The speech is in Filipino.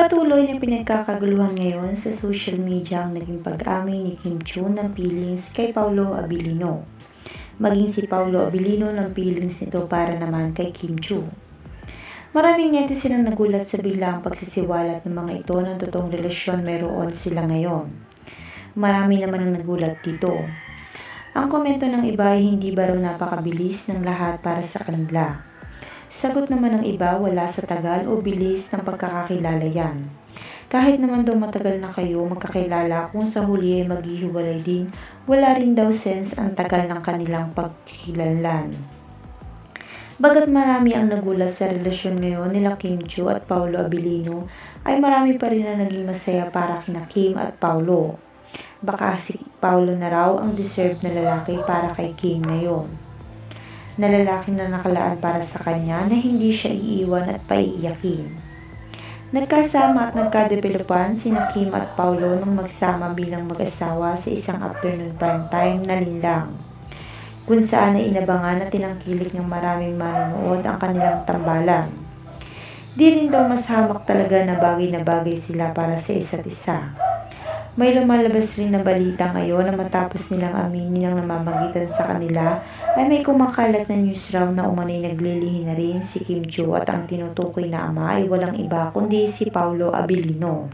Patuloy na pinagkakaguluhan ngayon sa social media ang naging pag-amin ni Kim Chu ng feelings kay Paulo Abilino. Maging si Paulo Abilino ng feelings nito para naman kay Kim Chu. Maraming netizen ang nagulat sa biglang pagsisiwalat ng mga ito ng totoong relasyon mayroon sila ngayon. Marami naman ang nagulat dito. Ang komento ng iba ay hindi ba raw napakabilis ng lahat para sa kanila. Sagot naman ng iba wala sa tagal o bilis ng pagkakakilala yan. Kahit naman daw matagal na kayo magkakilala kung sa huli ay maghihiwalay din, wala rin daw sense ang tagal ng kanilang pagkilalan. Bagat marami ang nagulat sa relasyon ngayon nila Kim Chu at Paulo Abilino, ay marami pa rin na naging masaya para kina Kim at Paulo. Baka si Paulo na raw ang deserve na lalaki para kay Kim ngayon. Na lalaki na nakalaan para sa kanya na hindi siya iiwan at paiiyakin. Nagkasama at nagkadevelopan sina Kim at Paulo nung magsama bilang mag-asawa sa isang afternoon prime time na linlang kung saan ay inabangan at tinangkilik ng maraming manonood ang kanilang tambalan. Di rin daw mas hamak talaga na bagay na bagay sila para sa isa't isa. May lumalabas rin na balita ngayon na matapos nilang aminin ang namamagitan sa kanila ay may kumakalat na news raw na umanay naglilihi na rin si Kim Chu at ang tinutukoy na ama ay walang iba kundi si Paulo Abilino.